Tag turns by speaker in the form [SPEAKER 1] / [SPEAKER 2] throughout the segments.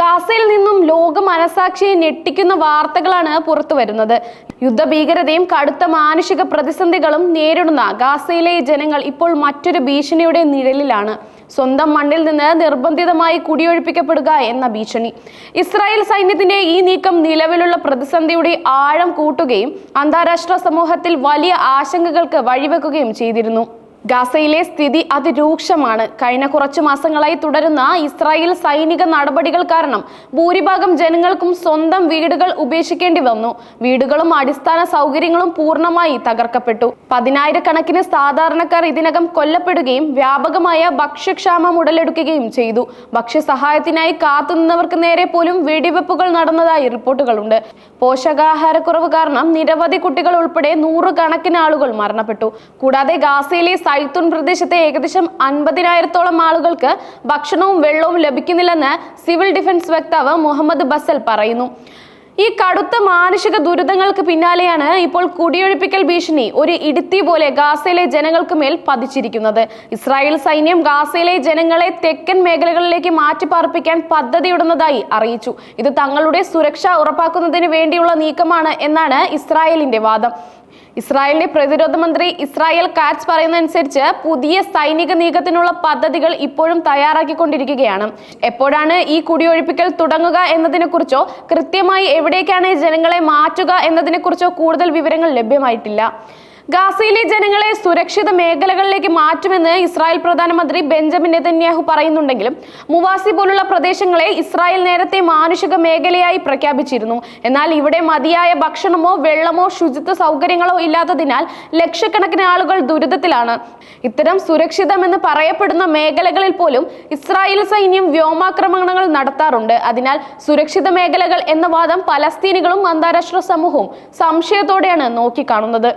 [SPEAKER 1] ഗാസയിൽ നിന്നും ലോക മനസാക്ഷിയെ ഞെട്ടിക്കുന്ന വാർത്തകളാണ് പുറത്തു വരുന്നത്. യുദ്ധഭീകരതയും കടുത്ത മാനുഷിക പ്രതിസന്ധികളും നേരിടുന്ന ഗാസയിലെ ജനങ്ങൾ ഇപ്പോൾ മറ്റൊരു ഭീഷണിയുടെ നിഴലിലാണ്. സ്വന്തം മണ്ണിൽ നിന്ന് നിർബന്ധിതമായി കുടിയൊഴിപ്പിക്കപ്പെടുക എന്ന ഭീഷണി. ഇസ്രായേൽ സൈന്യത്തിന്റെ ഈ നീക്കം നിലവിലുള്ള പ്രതിസന്ധിയുടെ ആഴം കൂട്ടുകയും അന്താരാഷ്ട്ര സമൂഹത്തിൽ വലിയ ആശങ്കകൾക്ക് വഴിവെക്കുകയും ചെയ്തിരുന്നു. ഗാസയിലെ സ്ഥിതി അതിരൂക്ഷമാണ്. കഴിഞ്ഞ കുറച്ചു മാസങ്ങളായി തുടരുന്ന ഇസ്രായേൽ സൈനിക നടപടികൾ കാരണം ഭൂരിഭാഗം ജനങ്ങൾക്കും സ്വന്തം വീടുകൾ ഉപേക്ഷിക്കേണ്ടി വന്നു. വീടുകളും അടിസ്ഥാന സൗകര്യങ്ങളും പൂർണമായി തകർക്കപ്പെട്ടു. പതിനായിരക്കണക്കിന് സാധാരണക്കാർ ഇതിനകം കൊല്ലപ്പെടുകയും വ്യാപകമായ ഭക്ഷ്യക്ഷാമം ഉടലെടുക്കുകയും ചെയ്തു. ഭക്ഷ്യസഹായത്തിനായി കാത്തുനിന്നവർക്ക് നേരെ പോലും വെടിവെപ്പുകൾ നടന്നതായി റിപ്പോർട്ടുകളുണ്ട്. പോഷകാഹാരക്കുറവ് കാരണം നിരവധി കുട്ടികൾ ഉൾപ്പെടെ നൂറുകണക്കിന് ആളുകൾ മരണപ്പെട്ടു. കൂടാതെ ഗാസയിലെ സൈത്തുൻ പ്രദേശത്തെ ഏകദേശം അൻപതിനായിരത്തോളം ആളുകൾക്ക് ഭക്ഷണവും വെള്ളവും ലഭിക്കുന്നില്ലെന്ന് സിവിൽ ഡിഫൻസ് വക്താവ് മുഹമ്മദ് ബസൽ പറയുന്നു. ഈ കടുത്ത മാനുഷിക ദുരിതങ്ങൾക്ക് പിന്നാലെയാണ് ഇപ്പോൾ കുടിയൊഴിപ്പിക്കൽ ഭീഷണി ഒരു ഇടുത്തി പോലെ ഗാസയിലെ ജനങ്ങൾക്ക് മേൽ പതിച്ചിരിക്കുന്നത്. ഇസ്രായേൽ സൈന്യം ഗാസയിലെ ജനങ്ങളെ തെക്കൻ മേഖലകളിലേക്ക് മാറ്റിപ്പാർപ്പിക്കാൻ പദ്ധതിയിടുന്നതായി അറിയിച്ചു. ഇത് തങ്ങളുടെ സുരക്ഷ ഉറപ്പാക്കുന്നതിന് വേണ്ടിയുള്ള നീക്കമാണ് എന്നാണ് ഇസ്രായേലിന്റെ വാദം. ഇസ്രായേലിന്റെ പ്രതിരോധ മന്ത്രി ഇസ്രായേൽ കാറ്റ്സ് പറയുന്നതനുസരിച്ച് പുതിയ സൈനിക നീക്കത്തിനുള്ള പദ്ധതികൾ ഇപ്പോഴും തയ്യാറാക്കിക്കൊണ്ടിരിക്കുകയാണ്. എപ്പോഴാണ് ഈ കുടിയൊഴിപ്പിക്കൽ തുടങ്ങുക എന്നതിനെക്കുറിച്ചോ കൃത്യമായി എവിടേക്കാണ് ജനങ്ങളെ മാറ്റുക എന്നതിനെക്കുറിച്ചോ കൂടുതൽ വിവരങ്ങൾ ലഭ്യമായിട്ടില്ല. ഗാസയിലെ ജനങ്ങളെ സുരക്ഷിത മേഖലകളിലേക്ക് മാറ്റുമെന്ന് ഇസ്രായേൽ പ്രധാനമന്ത്രി ബെഞ്ചമിൻ നെതന്യാഹു പറയുന്നുണ്ടെങ്കിലും മുവാസി പോലുള്ള പ്രദേശങ്ങളെ ഇസ്രായേൽ നേരത്തെ മാനുഷിക മേഖലയായി പ്രഖ്യാപിച്ചിരുന്നു. എന്നാൽ ഇവിടെ മതിയായ ഭക്ഷണമോ വെള്ളമോ ശുചിത്വ സൗകര്യങ്ങളോ ഇല്ലാത്തതിനാൽ ലക്ഷക്കണക്കിന് ആളുകൾ ദുരിതത്തിലാണ്. ഇത്തരം സുരക്ഷിതമെന്ന് പറയപ്പെടുന്ന മേഖലകളിൽ പോലും ഇസ്രായേൽ സൈന്യം വ്യോമാക്രമണങ്ങൾ നടത്താറുണ്ട്. അതിനാൽ സുരക്ഷിത മേഖലകൾ എന്ന വാദം പലസ്തീനികളും അന്താരാഷ്ട്ര സമൂഹവും സംശയത്തോടെയാണ് നോക്കിക്കാണുന്നത്.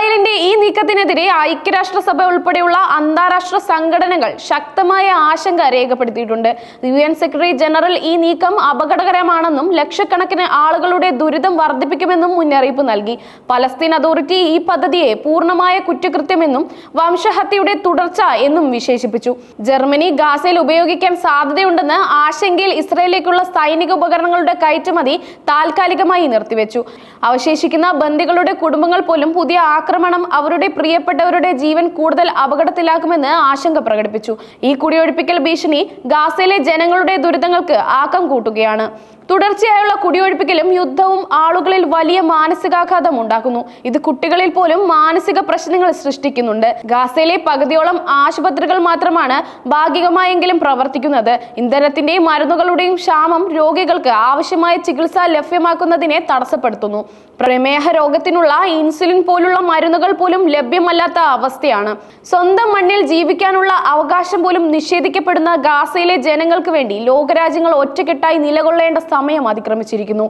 [SPEAKER 1] ഇസ്രായേലിന്റെ ഈ നീക്കത്തിനെതിരെ ഐക്യരാഷ്ട്രസഭ ഉൾപ്പെടെയുള്ള അന്താരാഷ്ട്ര സംഘടനകൾ ശക്തമായ ആശങ്ക രേഖപ്പെടുത്തിയിട്ടുണ്ട്. യു എൻ സെക്രട്ടറി ജനറൽ ഈ നീക്കം അപകടകരമാണെന്നും ലക്ഷക്കണക്കിന് ആളുകളുടെ ദുരിതം വർദ്ധിപ്പിക്കുമെന്നും മുന്നറിയിപ്പ് നൽകി. പലസ്തീൻ അതോറിറ്റി ഈ പദ്ധതിയെ പൂർണമായ കുറ്റകൃത്യമെന്നും വംശഹത്യയുടെ തുടർച്ച എന്നും വിശേഷിപ്പിച്ചു. ജർമ്മനി ഗാസയിൽ ഉപയോഗിക്കാൻ സാധ്യതയുണ്ടെന്ന് ആശങ്കയിൽ ഇസ്രയേലിലേക്കുള്ള സൈനിക ഉപകരണങ്ങളുടെ കയറ്റുമതി താൽക്കാലികമായി നിർത്തിവെച്ചു. അവശേഷിക്കുന്ന ബന്ദികളുടെ കുടുംബങ്ങൾ പോലും പുതിയ ആക്രമണം അവരുടെ പ്രിയപ്പെട്ടവരുടെ ജീവൻ കൂടുതൽ അപകടത്തിലാക്കുമെന്ന് ആശങ്ക പ്രകടിപ്പിച്ചു. ഈ കുടിയൊഴിപ്പിക്കൽ ഭീഷണി ഗാസയിലെ ജനങ്ങളുടെ ദുരിതങ്ങൾക്ക് ആക്കം കൂട്ടുകയാണ്. തുടർച്ചയായുള്ള കുടിയൊഴിപ്പിക്കലും യുദ്ധവും ആളുകളിൽ വലിയ മാനസികാഘാതം ഉണ്ടാക്കുന്നു. ഇത് കുട്ടികളിൽ പോലും മാനസിക പ്രശ്നങ്ങൾ സൃഷ്ടിക്കുന്നുണ്ട്. ഗാസയിലെ പകുതിയോളം ആശുപത്രികൾ മാത്രമാണ് ഭാഗികമായെങ്കിലും പ്രവർത്തിക്കുന്നത്. ഇന്ധനത്തിന്റെയും മരുന്നുകളുടെയും ക്ഷാമം രോഗികൾക്ക് ആവശ്യമായ ചികിത്സ ലഭ്യമാക്കുന്നതിനെ തടസ്സപ്പെടുത്തുന്നു. പ്രമേഹ രോഗത്തിനുള്ള ഇൻസുലിൻ പോലുള്ള മരുന്നുകൾ പോലും ലഭ്യമല്ലാത്ത അവസ്ഥയാണ്. സ്വന്തം മണ്ണിൽ ജീവിക്കാനുള്ള അവകാശം പോലും നിഷേധിക്കപ്പെടുന്ന ഗാസയിലെ ജനങ്ങൾക്ക് വേണ്ടി ലോകരാജ്യങ്ങൾ ഒറ്റക്കെട്ടായി നിലകൊള്ളേണ്ട സമയം അതിക്രമിച്ചിരിക്കുന്നു.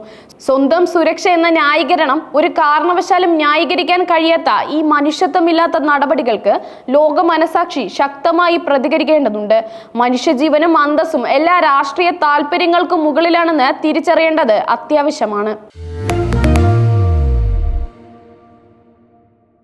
[SPEAKER 1] സ്വന്തം സുരക്ഷ എന്ന ന്യായീകരണം ഒരു കാരണവശാലും ന്യായീകരിക്കാൻ കഴിയാത്ത ഈ മനുഷ്യത്വമില്ലാത്ത നടപടികൾക്ക് ലോക മനസാക്ഷി ശക്തമായി പ്രതികരിക്കേണ്ടതുണ്ട്. മനുഷ്യജീവനും അന്തസ്സും എല്ലാ രാഷ്ട്രീയ താല്പര്യങ്ങൾക്കും മുകളിലാണെന്ന് തിരിച്ചറിയേണ്ടത് അത്യാവശ്യമാണ്.